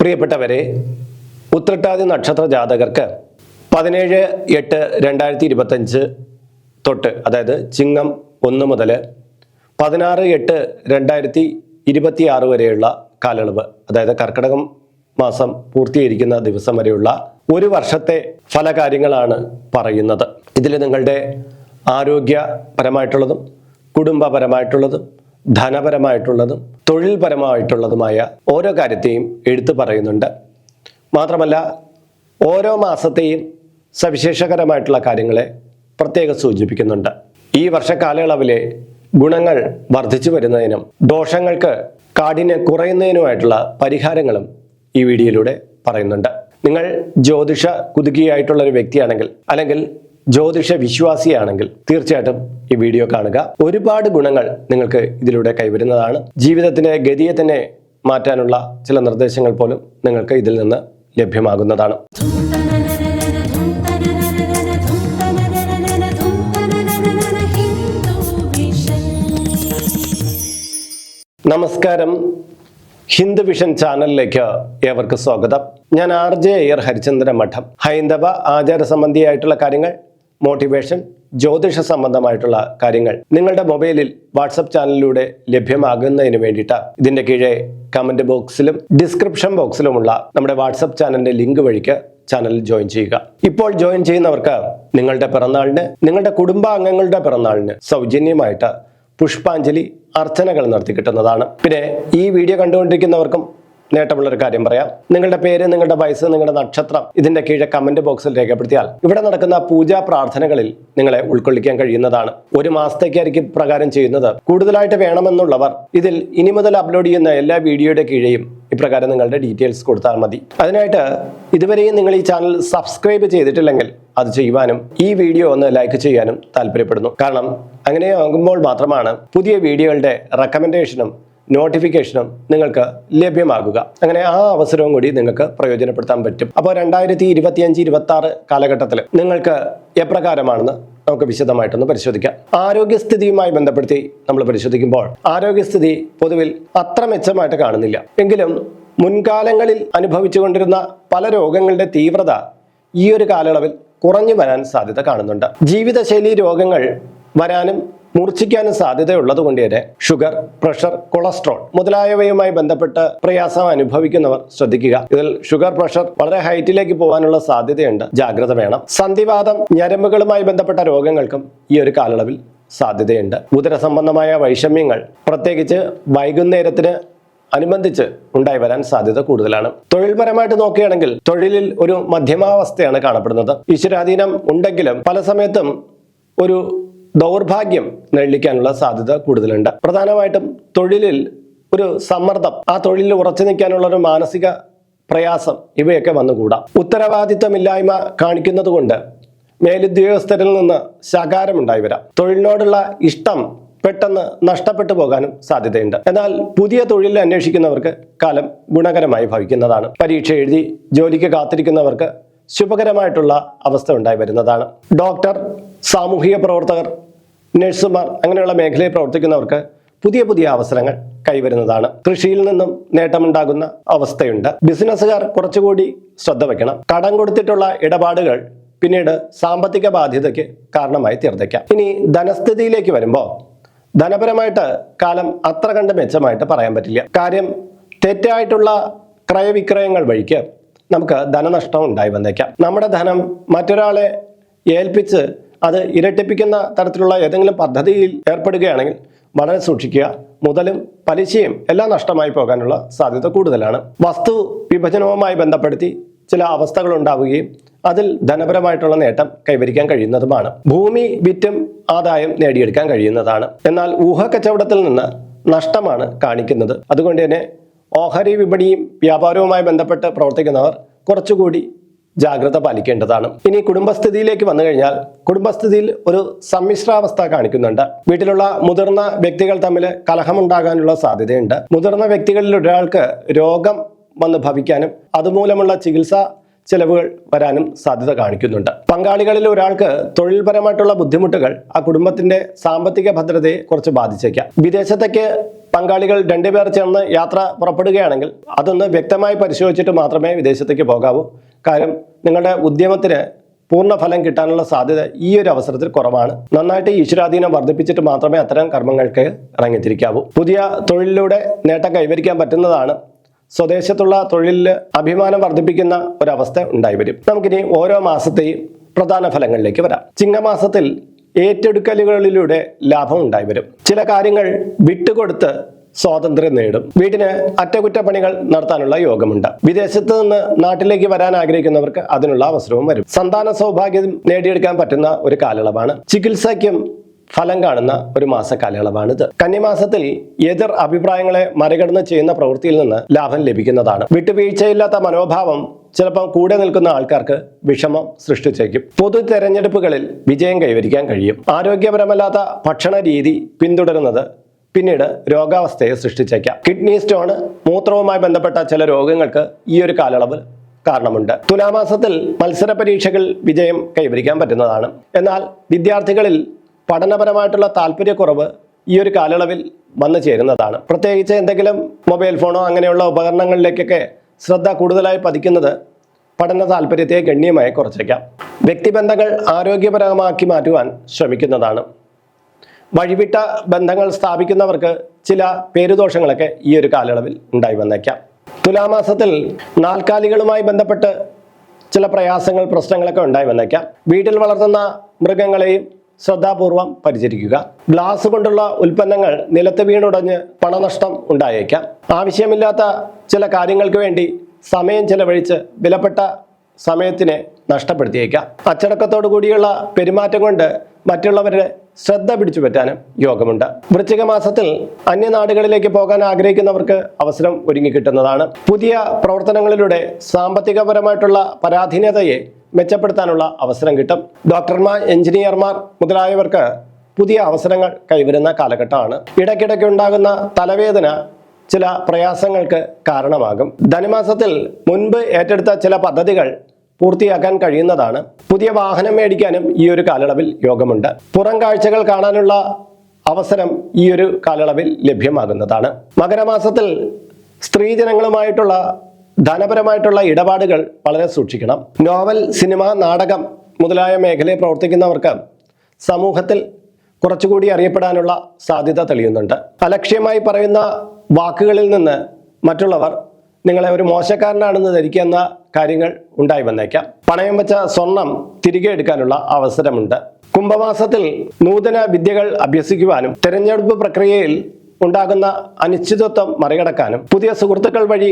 പ്രിയപ്പെട്ടവരെ ഉത്രട്ടാതി നക്ഷത്ര ജാതകർക്ക് പതിനേഴ് എട്ട് രണ്ടായിരത്തി ഇരുപത്തഞ്ച് തൊട്ട് അതായത് ചിങ്ങം ഒന്ന് മുതൽ പതിനാറ് എട്ട് രണ്ടായിരത്തി ഇരുപത്തി ആറ് വരെയുള്ള കാലയളവ് അതായത് കർക്കിടകം മാസം പൂർത്തീകരിക്കുന്ന ദിവസം വരെയുള്ള ഒരു വർഷത്തെ ഫലകാര്യങ്ങളാണ് പറയുന്നത്. ഇതിൽ നിങ്ങളുടെ ആരോഗ്യപരമായിട്ടുള്ളതും കുടുംബപരമായിട്ടുള്ളതും ധനപരമായിട്ടുള്ളതും തൊഴിൽപരമായിട്ടുള്ളതുമായ ഓരോ കാര്യത്തെയും എടുത്തു പറയുന്നുണ്ട്. മാത്രമല്ല ഓരോ മാസത്തെയും സവിശേഷകരമായിട്ടുള്ള കാര്യങ്ങളെ പ്രത്യേകം സൂചിപ്പിക്കുന്നുണ്ട്. ഈ വർഷക്കാലയളവിലെ ഗുണങ്ങൾ വർദ്ധിച്ചു വരുന്നതിനും ദോഷങ്ങൾക്ക് കാഠിന്യം കുറയുന്നതിനുമായിട്ടുള്ള പരിഹാരങ്ങളും ഈ വീഡിയോയിലൂടെ പറയുന്നുണ്ട്. നിങ്ങൾ ജ്യോതിഷ കുതുകിയായിട്ടുള്ള ഒരു വ്യക്തിയാണെങ്കിൽ അല്ലെങ്കിൽ ജ്യോതിഷ വിശ്വാസിയാണെങ്കിൽ തീർച്ചയായിട്ടും ഈ വീഡിയോ കാണുക. ഒരുപാട് ഗുണങ്ങൾ നിങ്ങൾക്ക് ഇതിലൂടെ കൈവരുന്നതാണ്. ജീവിതത്തിന്റെ ഗതിയെ തന്നെ മാറ്റാനുള്ള ചില നിർദ്ദേശങ്ങൾ പോലും നിങ്ങൾക്ക് ഇതിൽ നിന്ന് ലഭ്യമാകുന്നതാണ്. നമസ്കാരം. ഹിന്ദു വിഷൻ ചാനലിലേക്ക് ഏവർക്ക് സ്വാഗതം. ഞാൻ ആർ ജെ അയ്യർ ഹരിചന്ദ്ര മഠം. ഹൈന്ദവ ആചാര സംബന്ധിയായിട്ടുള്ള കാര്യങ്ങൾ മോട്ടിവേഷൻ ജ്യോതിഷ സംബന്ധമായിട്ടുള്ള കാര്യങ്ങൾ നിങ്ങളുടെ മൊബൈലിൽ വാട്സപ്പ് ചാനലിലൂടെ ലഭ്യമാകുന്നതിന് വേണ്ടിയിട്ട്. ഇതിന്റെ കീഴെ കമന്റ് ബോക്സിലും ഡിസ്ക്രിപ്ഷൻ ബോക്സിലുമുള്ള നമ്മുടെ വാട്സപ്പ് ചാനലിന്റെ ലിങ്ക് വഴിക്ക് ചാനൽ ജോയിൻ ചെയ്യുക. ഇപ്പോൾ ജോയിൻ ചെയ്യുന്നവർക്ക് നിങ്ങളുടെ പിറന്നാളിന് നിങ്ങളുടെ കുടുംബാംഗങ്ങളുടെ പിറന്നാളിന് സൗജന്യമായിട്ട് പുഷ്പാഞ്ജലി അർച്ചനകൾ നടത്തി കിട്ടുന്നതാണ്. പിന്നെ ഈ വീഡിയോ കണ്ടുകൊണ്ടിരിക്കുന്നവർക്കും നേട്ടമുള്ള ഒരു കാര്യം പറയാം. നിങ്ങളുടെ പേര് നിങ്ങളുടെ വയസ്സ് നിങ്ങളുടെ നക്ഷത്രം ഇതിന്റെ കീഴെ കമന്റ് ബോക്സിൽ രേഖപ്പെടുത്തിയാൽ ഇവിടെ നടക്കുന്ന പൂജാ പ്രാർത്ഥനകളിൽ നിങ്ങളെ ഉൾക്കൊള്ളിക്കാൻ കഴിയുന്നതാണ്. ഒരു മാസത്തേക്കായിരിക്കും പ്രകാരം ചെയ്യുന്നത്. കൂടുതലായിട്ട് വേണമെന്നുള്ളവർ ഇതിൽ ഇനി മുതൽ അപ്ലോഡ് ചെയ്യുന്ന എല്ലാ വീഡിയോയുടെ കീഴെയും ഇപ്രകാരം നിങ്ങളുടെ ഡീറ്റെയിൽസ് കൊടുത്താൽ മതി. അതിനായിട്ട് ഇതുവരെയും നിങ്ങൾ ഈ ചാനൽ സബ്സ്ക്രൈബ് ചെയ്തിട്ടില്ലെങ്കിൽ അത് ചെയ്യുവാനും ഈ വീഡിയോ ഒന്ന് ലൈക്ക് ചെയ്യാനും താല്പര്യപ്പെടുന്നു. കാരണം അങ്ങനെ ആകുമ്പോൾ മാത്രമാണ് പുതിയ വീഡിയോകളുടെ റെക്കമെൻഡേഷനും നോട്ടിഫിക്കേഷനും നിങ്ങൾക്ക് ലഭ്യമാകുക. അങ്ങനെ ആ അവസരവും കൂടി നിങ്ങൾക്ക് പ്രയോജനപ്പെടുത്താൻ പറ്റും. അപ്പോൾ രണ്ടായിരത്തി ഇരുപത്തിയഞ്ച് ഇരുപത്തി ആറ് കാലഘട്ടത്തിൽ നിങ്ങൾക്ക് എപ്രകാരമാണെന്ന് നമുക്ക് വിശദമായിട്ടൊന്ന് പരിശോധിക്കാം. ആരോഗ്യസ്ഥിതിയുമായി ബന്ധപ്പെടുത്തി നമ്മൾ പരിശോധിക്കുമ്പോൾ ആരോഗ്യസ്ഥിതി പൊതുവിൽ അത്ര മെച്ചമായിട്ട് കാണുന്നില്ല. എങ്കിലും മുൻകാലങ്ങളിൽ അനുഭവിച്ചുകൊണ്ടിരുന്ന പല രോഗങ്ങളുടെ തീവ്രത ഈ ഒരു കാലയളവിൽ കുറഞ്ഞു വരാൻ സാധ്യത കാണുന്നുണ്ട്. ജീവിതശൈലി രോഗങ്ങൾ വരാനും മൂർച്ഛിക്കാനും സാധ്യതയുള്ളത് കൊണ്ട് തന്നെ ഷുഗർ പ്രഷർ കൊളസ്ട്രോൾ മുതലായവയുമായി ബന്ധപ്പെട്ട് പ്രയാസം അനുഭവിക്കുന്നവർ ശ്രദ്ധിക്കുക. ഇതിൽ ഷുഗർ പ്രഷർ വളരെ ഹൈറ്റിലേക്ക് പോകാനുള്ള സാധ്യതയുണ്ട്. ജാഗ്രത വേണം. സന്ധിവാദം ഞരമ്പുകളുമായി ബന്ധപ്പെട്ട രോഗങ്ങൾക്കും ഈ ഒരു കാലയളവിൽ സാധ്യതയുണ്ട്. ഉദര സംബന്ധമായ വൈഷമ്യങ്ങൾ പ്രത്യേകിച്ച് വൈകുന്നേരത്തിന് അനുബന്ധിച്ച് ഉണ്ടായി വരാൻ സാധ്യത കൂടുതലാണ്. തൊഴിൽപരമായിട്ട് നോക്കുകയാണെങ്കിൽ തൊഴിലിൽ ഒരു മധ്യമാവസ്ഥയാണ് കാണപ്പെടുന്നത്. ഈശ്വരാധീനം ഉണ്ടെങ്കിലും പല സമയത്തും ഒരു ദൗർഭാഗ്യം നെള്ളിക്കാനുള്ള സാധ്യത കൂടുതലുണ്ട്. പ്രധാനമായിട്ടും തൊഴിലിൽ ഒരു സമ്മർദ്ദം ആ തൊഴിലിൽ ഉറച്ചു നിൽക്കാനുള്ള ഒരു മാനസിക പ്രയാസം ഇവയൊക്കെ വന്നുകൂടാം. ഉത്തരവാദിത്തമില്ലായ്മ കാണിക്കുന്നത് കൊണ്ട് മേലുദ്യോഗസ്ഥരിൽ നിന്ന് ശകാരമുണ്ടായി വരാം. തൊഴിലിനോടുള്ള ഇഷ്ടം പെട്ടെന്ന് നഷ്ടപ്പെട്ടു പോകാനും സാധ്യതയുണ്ട്. എന്നാൽ പുതിയ തൊഴിൽ അന്വേഷിക്കുന്നവർക്ക് കാലം ഗുണകരമായി ഭവിക്കുന്നതാണ്. പരീക്ഷ എഴുതി ജോലിക്ക് കാത്തിരിക്കുന്നവർക്ക് ശുഭകരമായിട്ടുള്ള അവസ്ഥ ഉണ്ടായി വരുന്നതാണ്. ഡോക്ടർ സാമൂഹിക പ്രവർത്തകർ നഴ്സുമാർ അങ്ങനെയുള്ള മേഖലയിൽ പ്രവർത്തിക്കുന്നവർക്ക് പുതിയ പുതിയ അവസരങ്ങൾ കൈവരുന്നതാണ്. കൃഷിയിൽ നിന്നും നേട്ടമുണ്ടാകുന്ന അവസ്ഥയുണ്ട്. ബിസിനസ്സുകാർ കുറച്ചുകൂടി ശ്രദ്ധ വയ്ക്കണം. കടം കൊടുത്തിട്ടുള്ള ഇടപാടുകൾ പിന്നീട് സാമ്പത്തിക ബാധ്യതയ്ക്ക് കാരണമായി തീർത്തേക്കാം ഇനി ധനസ്ഥിതിയിലേക്ക് വരുമ്പോൾ ധനപരമായിട്ട് കാലം അത്ര കണ്ട് മെച്ചമായിട്ട് പറയാൻ പറ്റില്ല. കാര്യം തെറ്റായിട്ടുള്ള ക്രയവിക്രയങ്ങൾ വഴിക്ക് നമുക്ക് ധനനഷ്ടം ഉണ്ടായി വന്നേക്കാം. നമ്മുടെ ധനം മറ്റൊരാളെ ഏൽപ്പിച്ച് അത് ഇരട്ടിപ്പിക്കുന്ന തരത്തിലുള്ള ഏതെങ്കിലും പദ്ധതിയിൽ ഏർപ്പെടുകയാണെങ്കിൽ വളരെ സൂക്ഷിക്കുക. മുതലും പലിശയും എല്ലാം നഷ്ടമായി പോകാനുള്ള സാധ്യത കൂടുതലാണ്. വസ്തു വിഭജനവുമായി ബന്ധപ്പെടുത്തി ചില അവസ്ഥകൾ ഉണ്ടാവുകയും അതിൽ ധനപരമായിട്ടുള്ള നേട്ടം കൈവരിക്കാൻ കഴിയുന്നതുമാണ്. ഭൂമി വിറ്റും ആദായം നേടിയെടുക്കാൻ കഴിയുന്നതാണ്. എന്നാൽ ഊഹക്കച്ചവടത്തിൽ നിന്ന് നഷ്ടമാണ് കാണിക്കുന്നത്. അതുകൊണ്ട് തന്നെ ഓഹരി വിപണിയും വ്യാപാരവുമായി ബന്ധപ്പെട്ട് പ്രവർത്തിക്കുന്നവർ കുറച്ചുകൂടി ജാഗ്രത പാലിക്കേണ്ടതാണ്. ഇനി കുടുംബസ്ഥിതിയിലേക്ക് വന്നു കഴിഞ്ഞാൽ കുടുംബസ്ഥിതിയിൽ ഒരു സമ്മിശ്രാവസ്ഥ കാണിക്കുന്നുണ്ട്. വീട്ടിലുള്ള മുതിർന്ന വ്യക്തികൾ തമ്മിൽ കലഹമുണ്ടാകാനുള്ള സാധ്യതയുണ്ട്. മുതിർന്ന വ്യക്തികളിൽ ഒരാൾക്ക് രോഗം വന്ന് ഭവിക്കാനും അതുമൂലമുള്ള ചികിത്സ ചെലവുകൾ വരാനും സാധ്യത കാണിക്കുന്നുണ്ട്. പങ്കാളികളിൽ ഒരാൾക്ക് തൊഴിൽപരമായിട്ടുള്ള ബുദ്ധിമുട്ടുകൾ ആ കുടുംബത്തിന്റെ സാമ്പത്തിക ഭദ്രതയെ കുറച്ച് ബാധിച്ചേക്കാം. വിദേശത്തേക്ക് പങ്കാളികൾ രണ്ടുപേർ ചേർന്ന് യാത്ര പുറപ്പെടുകയാണെങ്കിൽ അതൊന്ന് വ്യക്തമായി പരിശോധിച്ചിട്ട് മാത്രമേ വിദേശത്തേക്ക് പോകാവൂ. കാര്യം നിങ്ങളുടെ ഉദ്യമത്തിന് പൂർണ ഫലം കിട്ടാനുള്ള സാധ്യത ഈ ഒരു അവസരത്തിൽ കുറവാണ്. നന്നായിട്ട് ഈശ്വരാധീനം വർദ്ധിപ്പിച്ചിട്ട് മാത്രമേ അത്തരം കർമ്മങ്ങൾക്ക് ഇറങ്ങിത്തിരിക്കാവൂ. പുതിയ തൊഴിലിലൂടെ നേട്ടം കൈവരിക്കാൻ പറ്റുന്നതാണ് സ്വദേശത്തുള്ള തൊഴിലിൽ അഭിമാനം വർദ്ധിപ്പിക്കുന്ന ഒരവസ്ഥ ഉണ്ടായി വരും. നമുക്കിനി ഓരോ മാസത്തെയും പ്രധാന ഫലങ്ങളിലേക്ക് വരാം. ചിങ്ങമാസത്തിൽ ഏറ്റെടുക്കലുകളിലൂടെ ലാഭം ഉണ്ടായി വരും. ചില കാര്യങ്ങൾ വിട്ടുകൊടുത്ത് സ്വാതന്ത്ര്യം നേടും. വീട്ടിന് അറ്റകുറ്റപ്പണികൾ നടത്താനുള്ള യോഗമുണ്ട്. വിദേശത്ത് നിന്ന് നാട്ടിലേക്ക് വരാൻ ആഗ്രഹിക്കുന്നവർക്ക് അതിനുള്ള അവസരവും വരും. സന്താന സൗഭാഗ്യം നേടിയെടുക്കാൻ പറ്റുന്ന ഒരു കാലയളവാണ്. ചികിത്സയ്ക്കും ഫലം കാണുന്ന ഒരു മാസ കാലയളവാണിത്. കന്നിമാസത്തിൽ എതിർ അഭിപ്രായങ്ങളെ മറികടന്ന് ചെയ്യുന്ന പ്രവൃത്തിയിൽ നിന്ന് ലാഭം ലഭിക്കുന്നതാണ്. വിട്ടുവീഴ്ചയില്ലാത്ത മനോഭാവം ചിലപ്പം കൂടെ നിൽക്കുന്ന ആൾക്കാർക്ക് വിഷമം സൃഷ്ടിച്ചേക്കും. പൊതു തെരഞ്ഞെടുപ്പുകളിൽ വിജയം കൈവരിക്കാൻ കഴിയും. ആരോഗ്യപരമല്ലാത്ത ഭക്ഷണ രീതി പിന്തുടരുന്നത് പിന്നീട് രോഗാവസ്ഥയെ സൃഷ്ടിച്ചേക്കാം. കിഡ്നി സ്റ്റോൺ മൂത്രവുമായി ബന്ധപ്പെട്ട ചില രോഗങ്ങൾക്ക് ഈ ഒരു കാലയളവ് കാരണമുണ്ട്. തുലാമാസത്തിൽ മത്സര പരീക്ഷകൾ വിജയം കൈവരിക്കാൻ പറ്റുന്നതാണ്. എന്നാൽ വിദ്യാർത്ഥികളിൽ പഠനപരമായിട്ടുള്ള താല്പര്യക്കുറവ് ഈ ഒരു കാലയളവിൽ വന്നു ചേരുന്നതാണ്. പ്രത്യേകിച്ച് എന്തെങ്കിലും മൊബൈൽ ഫോണോ അങ്ങനെയുള്ള ഉപകരണങ്ങളിലേക്കൊക്കെ ശ്രദ്ധ കൂടുതലായി പതിക്കുന്നത് പഠന താല്പര്യത്തെ ഗണ്യമായി കുറച്ചേക്കാം വ്യക്തിബന്ധങ്ങൾ ആരോഗ്യപരമാക്കി മാറ്റുവാൻ ശ്രമിക്കുന്നതാണ്. വഴിവിട്ട ബന്ധങ്ങൾ സ്ഥാപിക്കുന്നവർക്ക് ചില പേരുദോഷങ്ങളൊക്കെ ഈ ഒരു കാലയളവിൽ ഉണ്ടായി വന്നേക്കാം. തുലാമാസത്തിൽ നാൽക്കാലികളുമായി ബന്ധപ്പെട്ട് ചില പ്രയാസങ്ങൾ പ്രശ്നങ്ങളൊക്കെ ഉണ്ടായി വന്നേക്കാം. വീട്ടിൽ വളർത്തുന്ന മൃഗങ്ങളെയും ശ്രദ്ധാപൂർവം പരിചരിക്കുക. ഗ്ലാസ് കൊണ്ടുള്ള ഉൽപ്പന്നങ്ങൾ നിലത്ത് വീണുടഞ്ഞ് പണനഷ്ടം ഉണ്ടായേക്കാം. ആവശ്യമില്ലാത്ത ചില കാര്യങ്ങൾക്ക് വേണ്ടി സമയം ചെലവഴിച്ച് വിലപ്പെട്ട സമയത്തിനെ നഷ്ടപ്പെടുത്തിയേക്കാം. അച്ചടക്കത്തോടു കൂടിയുള്ള പെരുമാറ്റം കൊണ്ട് മറ്റുള്ളവരുടെ ശ്രദ്ധ പിടിച്ചു പറ്റാനും യോഗമുണ്ട്. വൃശ്ചിക മാസത്തിൽ അന്യനാടുകളിലേക്ക് പോകാൻ ആഗ്രഹിക്കുന്നവർക്ക് അവസരം ഒരുങ്ങി കിട്ടുന്നതാണ്. പുതിയ പ്രവർത്തനങ്ങളിലൂടെ സാമ്പത്തികപരമായിട്ടുള്ള പരാധീനതയെ മെച്ചപ്പെടുത്താനുള്ള അവസരം കിട്ടും. ഡോക്ടർമാർ എഞ്ചിനീയർമാർ മുതലായവർക്ക് പുതിയ അവസരങ്ങൾ കൈവരുന്ന കാലഘട്ടമാണ്. ഇടയ്ക്കിടയ്ക്ക് ഉണ്ടാകുന്ന തലവേദന ചില പ്രയാസങ്ങൾക്ക് കാരണമാകും. ധനുമാസത്തിൽ മുൻപ് ഏറ്റെടുത്ത ചില പദ്ധതികൾ പൂർത്തിയാക്കാൻ കഴിയുന്നതാണ്. പുതിയ വാഹനം മേടിക്കാനും ഈ ഒരു കാലയളവിൽ യോഗമുണ്ട്. പുറം കാഴ്ചകൾ കാണാനുള്ള അവസരം ഈ ഒരു കാലയളവിൽ ലഭ്യമാകുന്നതാണ്. മകരമാസത്തിൽ സ്ത്രീജനങ്ങളുമായിട്ടുള്ള ധനപരമായിട്ടുള്ള ഇടപാടുകൾ വളരെ സൂക്ഷിക്കണം. നോവൽ സിനിമ നാടകം മുതലായ മേഖലയിൽ പ്രവർത്തിക്കുന്നവർക്ക് സമൂഹത്തിൽ കുറച്ചുകൂടി അറിയപ്പെടാനുള്ള സാധ്യത തെളിയുന്നുണ്ട്. അലക്ഷ്യമായി പറയുന്ന വാക്കുകളിൽ നിന്ന് മറ്റുള്ളവർ നിങ്ങളെ ഒരു മോശക്കാരനാണെന്ന് ധരിക്കുന്ന കാര്യങ്ങൾ ഉണ്ടായി വന്നേക്കാം. പണയം വെച്ച സ്വർണം തിരികെ എടുക്കാനുള്ള അവസരമുണ്ട്. കുംഭമാസത്തിൽ നൂതന വിദ്യകൾ അഭ്യസിക്കുവാനും തെരഞ്ഞെടുപ്പ് പ്രക്രിയയിൽ ഉണ്ടാകുന്ന അനിശ്ചിതത്വം മറികടക്കാനും പുതിയ സുഹൃത്തുക്കൾ വഴി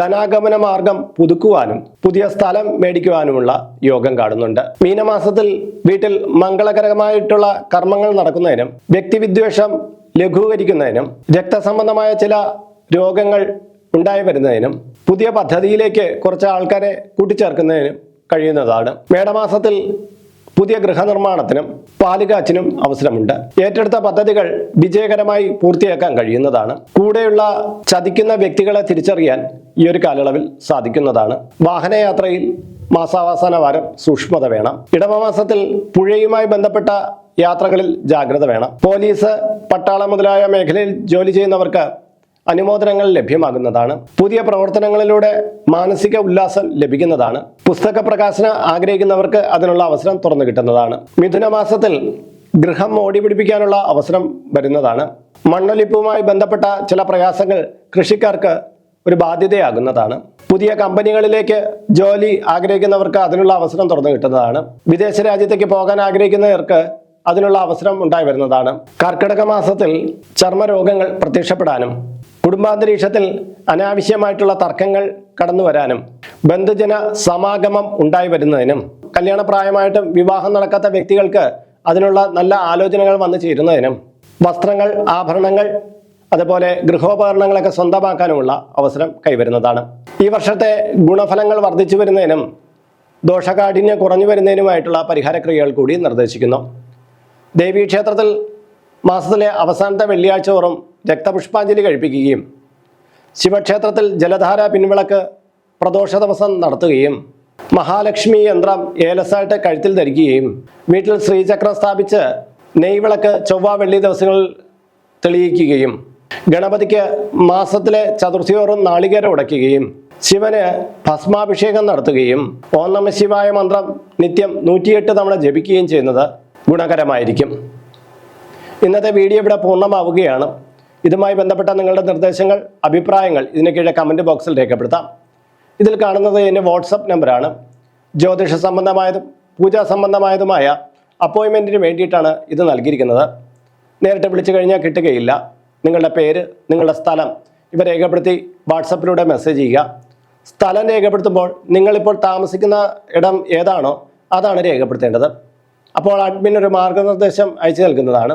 ധനാഗമന മാർഗം പുതുക്കുവാനും പുതിയ സ്ഥലം മേടിക്കുവാനുമുള്ള യോഗം കാണുന്നുണ്ട്. മീനമാസത്തിൽ വീട്ടിൽ മംഗളകരമായിട്ടുള്ള കർമ്മങ്ങൾ നടക്കുന്നതിനും വ്യക്തിവിദ്വേഷം ലഘൂകരിക്കുന്നതിനും രക്തസംബന്ധമായ ചില രോഗങ്ങൾ ഉണ്ടായി വരുന്നതിനും പുതിയ പദ്ധതിയിലേക്ക് കുറച്ച് ആൾക്കാരെ കൂട്ടിച്ചേർക്കുന്നതിനും കഴിയുന്നതാണ്. മേടമാസത്തിൽ പുതിയ ഗൃഹനിർമ്മാണത്തിനും പാലുകാച്ചിനും അവസരമുണ്ട്. ഏറ്റെടുത്ത പദ്ധതികൾ വിജയകരമായി പൂർത്തിയാക്കാൻ കഴിയുന്നതാണ്. കൂടെയുള്ള ചതിക്കുന്ന വ്യക്തികളെ തിരിച്ചറിയാൻ ഈ ഒരു കാലയളവിൽ സാധിക്കുന്നതാണ്. വാഹനയാത്രയിൽ മാസാവസാന വാരം സൂക്ഷ്മത വേണം. ഇടവമാസത്തിൽ പുഴയുമായി ബന്ധപ്പെട്ട യാത്രകളിൽ ജാഗ്രത വേണം. പോലീസ് പട്ടാളം മുതലായ മേഖലയിൽ ജോലി ചെയ്യുന്നവർക്ക് അനുമോദനങ്ങൾ ലഭ്യമാകുന്നതാണ്. പുതിയ പ്രവർത്തനങ്ങളിലൂടെ മാനസിക ഉല്ലാസം ലഭിക്കുന്നതാണ്. പുസ്തക പ്രകാശനം ആഗ്രഹിക്കുന്നവർക്ക് അതിനുള്ള അവസരം തുറന്നു കിട്ടുന്നതാണ്. മിഥുന മാസത്തിൽ ഗൃഹം ഓടിപിടിപ്പിക്കാനുള്ള അവസരം വരുന്നതാണ്. മണ്ണൊലിപ്പുമായി ബന്ധപ്പെട്ട ചില പ്രയാസങ്ങൾ കൃഷിക്കാർക്ക് ഒരു ബാധ്യതയാകുന്നതാണ്. പുതിയ കമ്പനികളിലേക്ക് ജോലി ആഗ്രഹിക്കുന്നവർക്ക് അതിനുള്ള അവസരം തുറന്നു കിട്ടുന്നതാണ്. വിദേശ രാജ്യത്തേക്ക് പോകാൻ ആഗ്രഹിക്കുന്നവർക്ക് അതിനുള്ള അവസരം ഉണ്ടായി വരുന്നതാണ്. കർക്കിടക മാസത്തിൽ ചർമ്മരോഗങ്ങൾ പ്രത്യക്ഷപ്പെടാനും കുടുംബാന്തരീക്ഷത്തിൽ അനാവശ്യമായിട്ടുള്ള തർക്കങ്ങൾ കടന്നു വരാനും ബന്ധുജന സമാഗമം ഉണ്ടായി വരുന്നതിനും കല്യാണപ്രായമായിട്ടും വിവാഹം നടക്കാത്ത വ്യക്തികൾക്ക് അതിനുള്ള നല്ല ആലോചനകൾ വന്നു ചേരുന്നതിനും വസ്ത്രങ്ങൾ ആഭരണങ്ങൾ അതുപോലെ ഗൃഹോപകരണങ്ങളൊക്കെ സ്വന്തമാക്കാനുമുള്ള അവസരം കൈവരുന്നതാണ്. ഈ വർഷത്തെ ഗുണഫലങ്ങൾ വർദ്ധിച്ചു വരുന്നതിനും ദോഷകാഠിന്യം കുറഞ്ഞു വരുന്നതിനുമായിട്ടുള്ള പരിഹാരക്രിയകൾ കൂടി നിർദ്ദേശിക്കുന്നു. ദേവീക്ഷേത്രത്തിൽ മാസത്തിലെ അവസാനത്തെ വെള്ളിയാഴ്ച തോറും രക്തപുഷ്പാഞ്ജലി കഴിപ്പിക്കുകയും ശിവക്ഷേത്രത്തിൽ ജലധാര പിൻവിളക്ക് പ്രദോഷ ദിവസം നടത്തുകയും മഹാലക്ഷ്മി യന്ത്രം ഏലസായിട്ട് കഴുത്തിൽ ധരിക്കുകയും വീട്ടിൽ ശ്രീചക്രം സ്ഥാപിച്ച് നെയ്വിളക്ക് ചൊവ്വ വെള്ളി ദിവസങ്ങളിൽ തെളിയിക്കുകയും ഗണപതിക്ക് മാസത്തിലെ ചതുർത്ഥിയോറും നാളികേരം ഉടയ്ക്കുകയും ശിവന് ഭസ്മാഭിഷേകം നടത്തുകയും ഓം നമ ശിവായ മന്ത്രം നിത്യം നൂറ്റിയെട്ട് തവണ ജപിക്കുകയും ചെയ്യുന്നത് ഗുണകരമായിരിക്കും. ഇന്നത്തെ വീഡിയോ ഇവിടെ പൂർണമാവുകയാണ്. ഇതുമായി ബന്ധപ്പെട്ട നിങ്ങളുടെ നിർദ്ദേശങ്ങൾ അഭിപ്രായങ്ങൾ ഇതിന് കീഴെ കമന്റ് ബോക്സിൽ രേഖപ്പെടുത്താം. ഇതിൽ കാണുന്നത് എന്റെ വാട്സപ്പ് നമ്പറാണ് ജ്യോതിഷ സംബന്ധമായതും പൂജാ സംബന്ധമായതുമായ അപ്പോയിൻമെന്റിന് വേണ്ടിയിട്ടാണ് ഇത് നൽകിയിരിക്കുന്നത്. നേരിട്ട് വിളിച്ചു കഴിഞ്ഞാൽ കിട്ടുകയില്ല. നിങ്ങളുടെ പേര് നിങ്ങളുടെ സ്ഥലം ഇവ രേഖപ്പെടുത്തി വാട്സപ്പിലൂടെ മെസ്സേജ് ചെയ്യുക. സ്ഥലം രേഖപ്പെടുത്തുമ്പോൾ നിങ്ങളിപ്പോൾ താമസിക്കുന്ന ഇടം ഏതാണോ അതാണ് രേഖപ്പെടുത്തേണ്ടത്. അപ്പോൾ അഡ്മിൻ ഒരു മാർഗനിർദ്ദേശം അയച്ചു നൽകുന്നതാണ്.